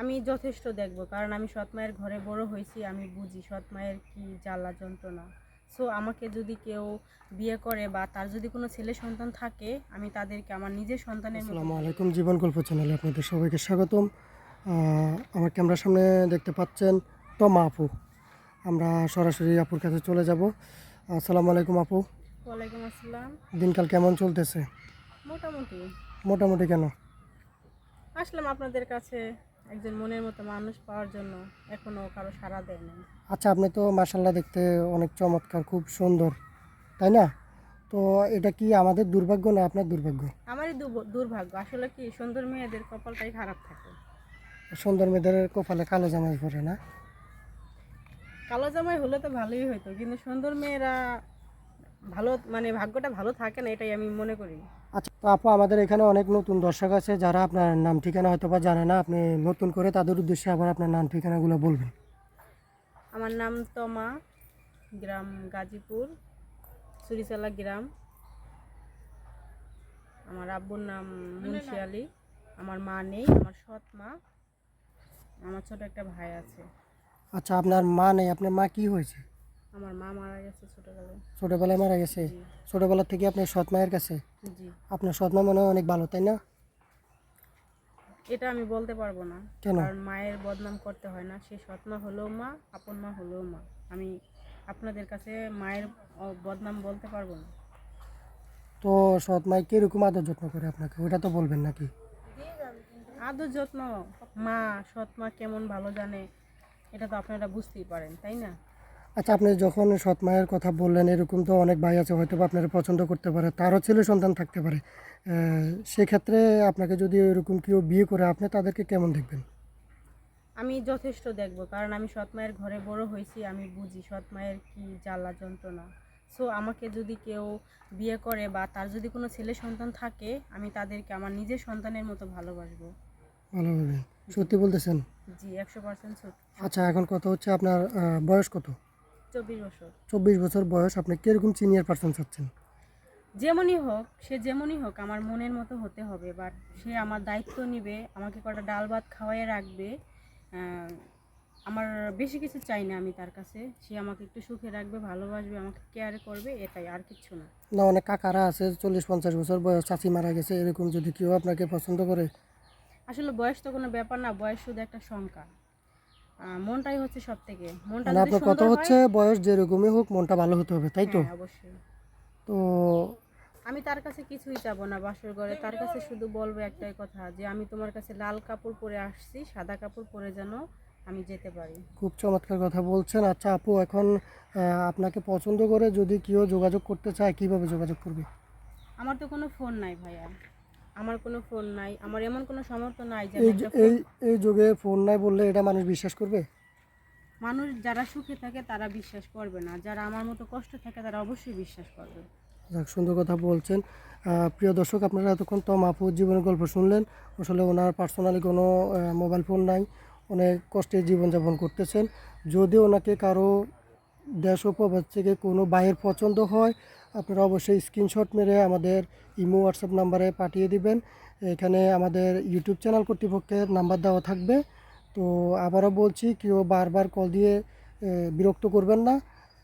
আমি যথেষ্ট দেখব কারণ আমি সৎ মায়ের ঘরে বড় হয়েছি আমি বুঝি সৎ মায়ের কি জ্বালা যন্ত্রণা। সো আমাকে যদি কেউ বিয়ে করে বা তার যদি কোনো ছেলে সন্তান থাকে আমি তাদেরকে আমার নিজের সন্তানের আসসালামু আলাইকুম জীবন গল্প চ্যানেলে আপনাদের সবাইকে স্বাগতম। আমার ক্যামেরার সামনে দেখতে পাচ্ছেন তমা আপু। আমরা সরাসরি আপুর কাছে চলে যাব। আসসালামু আলাইকুম আপু। ওয়ালাইকুম আসসালাম। দিনকাল কেমন চলতেছে? মোটামুটি। মোটামুটি কেন? আসলাম আপনাদের কাছে। একজন মনের মতো মানুষ পাওয়ার জন্য এখনও কারও সাড়া দেয় আচ্ছা আপনি তো মার্শাল্লাহ দেখতে অনেক চমৎকার খুব সুন্দর তাই না? তো এটা কি আমাদের দুর্ভাগ্য না আপনার দুর্ভাগ্য? আমারই দুর্ভাগ্য। আসলে কি সুন্দর মেয়েদের কপালটাই খারাপ থাকে। সুন্দর মেয়েদের কপালে কালো জামাই পরে না? কালো জামাই হলে তো ভালোই হতো কিন্তু সুন্দর মেয়েরা ভালো মানে ভাগ্যটা ভালো থাকে না এটাই আমি মনে করি। আচ্ছা তো আপু আমাদের এখানে অনেক নতুন দর্শক আছে যারা আপনার নাম ঠিকানা হয়তো বা জানে না আপনি নতুন করে তাদের উদ্দেশ্যে আবার আপনার নাম ঠিকানাগুলো বলবেন। আমার নাম তমা গ্রাম গাজীপুর সুরিচালা গ্রাম। আমার আব্বুর নাম মুন্সি আলী আমার মা নেই আমার সৎ মা আমার ছোট একটা ভাই আছে। আচ্ছা আপনার মা নেই আপনার মা কি হয়েছে? আমার মা মারা গেছে ছোটবেলায়। ছোটোবেলায় মারা গেছে? ছোটোবেলা থেকে আপনার সৎ মায়ের কাছে? জি। আপনার সৎ মা মনে হয় অনেক ভালো তাই না? এটা আমি বলতে পারব না। কেন? কারণ মায়ের বদনাম করতে হয় না। সে সৎ মা হলেও মা আপন মা হলেও মা। আমি আপনাদের কাছে মায়ের বদনাম বলতে পারব না। তো সৎ মাই কীরকম আদর যত্ন করে আপনাকে? ওটা তো বলবেন নাকি? আদর যত্ন? মা সৎ মা কেমন ভালো জানে? এটা তো আপনারা বুঝতেই পারেন তাই না? আচ্ছা আপনি যখন সৎ মায়ের কথা বললেন এরকম তো অনেক ভাই আছে হয়তো আপনারা পছন্দ করতে পারে তারও ছেলে সন্তান থাকতে পারে। সেক্ষেত্রে আপনাকে যদি এরকম কেউ বিয়ে করে আপনি তাদেরকে কেমন দেখবেন? আমি যথেষ্ট দেখব কারণ আমি সৎ মায়ের ঘরে বড় হয়েছি আমি বুঝি সৎ মায়ের কি জ্বালা যন্ত্রণা। সো আমাকে যদি কেউ বিয়ে করে বা তার যদি কোনো ছেলে সন্তান থাকে আমি তাদেরকে আমার নিজের সন্তানের মতো ভালোবাসবো। ভালোভাবে। সত্যি বলতেছেন? জি একশো পার্সেন্ট আচ্ছা এখন কথা হচ্ছে আপনার বয়স কত? চব্বিশ বছর। চব্বিশ বছর বয়স আপনি কীরকম সিনিয়র পার্সন চাচ্ছেন? যেমনই হোক সে যেমনই হোক আমার মনের মতো হতে হবে বাট সে আমার দায়িত্ব নিবে আমাকে কটা ডাল ভাত খাওয়াই রাখবে আমার বেশি কিছু চাই না আমি তার কাছে। সে আমাকে একটু সুখে রাখবে ভালোবাসবে আমাকে কেয়ার করবে এটাই আর কিচ্ছু না। না অনেক কাকারা আছে চল্লিশ পঞ্চাশ বছর বয়স চাচি মারা গেছে এরকম যদি কেউ আপনাকে পছন্দ করে। আসলে বয়স তো কোনো ব্যাপার না বয়স শুধু একটা সংখ্যা। মনটাই হচ্ছে সব থেকে মনটা মানে আপনার কথা হচ্ছে বয়স যেরকমই হোক মনটা ভালো হতে হবে তাই তো? হ্যাঁ, অবশ্যই। তো আমি তার কাছে কিছুই চাবো না বাসর ঘরে। তার কাছে শুধু বলব একটাই কথা যে আমি তোমার কাছে লাল কাপড় পরে আসছি সাদা কাপড় পরে যেন আমি যেতে পারি। খুব চমৎকার কথা বলছেন। আচ্ছা আপু এখন আপনাকে পছন্দ করে যদি কেউ যোগাযোগ করতে চায় কীভাবে যোগাযোগ করবে? আমার তো কোনো ফোন নাই ভাইয়া। আমার কোনো ফোন নাই আমার এমন কোনো সামর্থ্য নাই যে এই এই এই যুগে ফোন নাই বললে এটা মানুষ বিশ্বাস করবে? মানুষ যারা সুখে থাকে তারা বিশ্বাস করবে না যারা আমার মতো কষ্ট থাকে তারা অবশ্যই বিশ্বাস করবে। যাক সুন্দর কথা বলছেন। প্রিয় দর্শক আপনারা এতক্ষণ তো আপুর জীবনের গল্প শুনলেন। আসলে ওনার পার্সোনালি কোনো মোবাইল ফোন নাই। অনেক কষ্টে জীবনযাপন করতেছেন। যদি ওনাকে কারও দেশ ও প্রবাস থেকে কোনো বাইয়ের পছন্দ হয়, আপনারা অবশ্যই স্ক্রিনশট মেরে আমাদের ইমো হোয়াটসঅ্যাপ নাম্বারে পাঠিয়ে দিবেন। এখানে আমাদের ইউটিউব চ্যানেল কর্তৃপক্ষের নাম্বার দেওয়া থাকবে। তো আবারও বলছি, কেউ বারবার কল দিয়ে বিরক্ত করবেন না।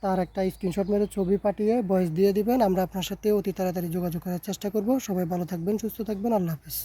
তার একটা স্ক্রিনশট মেরে ছবি পাঠিয়ে ভয়েস দিয়ে দিবেন। আমরা আপনার সাথে অতি তাড়াতাড়ি যোগাযোগ করার চেষ্টা করব। সবাই ভালো থাকবেন, সুস্থ থাকবেন। আল্লাহ হাফিজ।